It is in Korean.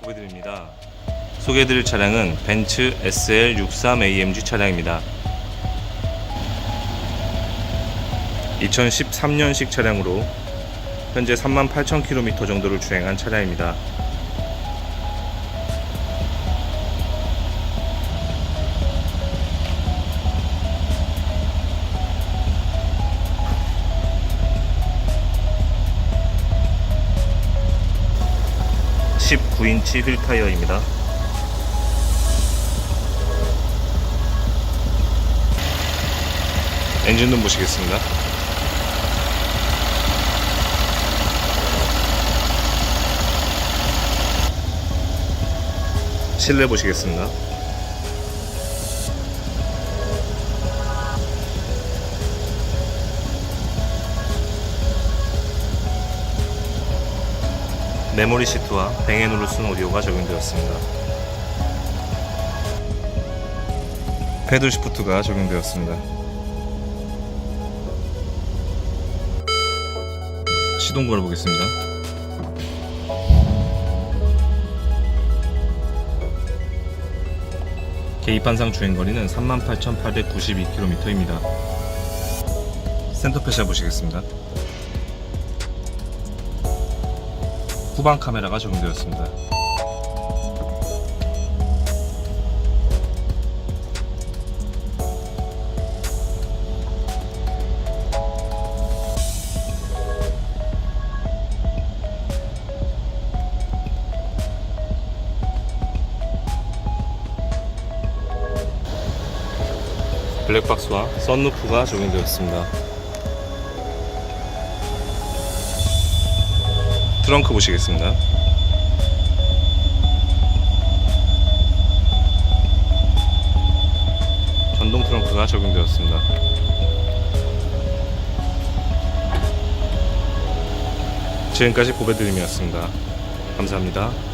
보여드립니다. 소개해드릴 차량은 벤츠 SL63AMG 차량입니다. 2013년식 차량으로 현재 38,000km 정도를 주행한 차량입니다. (19인치) 휠 타이어입니다. 엔진룸 보시겠습니다. 실내 보시겠습니다. 메모리 시트와 뱅앤으로 쓴 오디오가 적용되었습니다. 패들 시프트가 적용되었습니다. 시동 걸어보겠습니다. 계기판상 주행거리는 38,892km입니다. 센터페시아 보시겠습니다. 후방 카메라가 적용되었습니다. 블랙박스와 썬루프가 적용되었습니다. 트렁크 보시겠습니다. 전동 트렁크가 적용되었습니다. 지금까지 고배드림이었습니다. 감사합니다.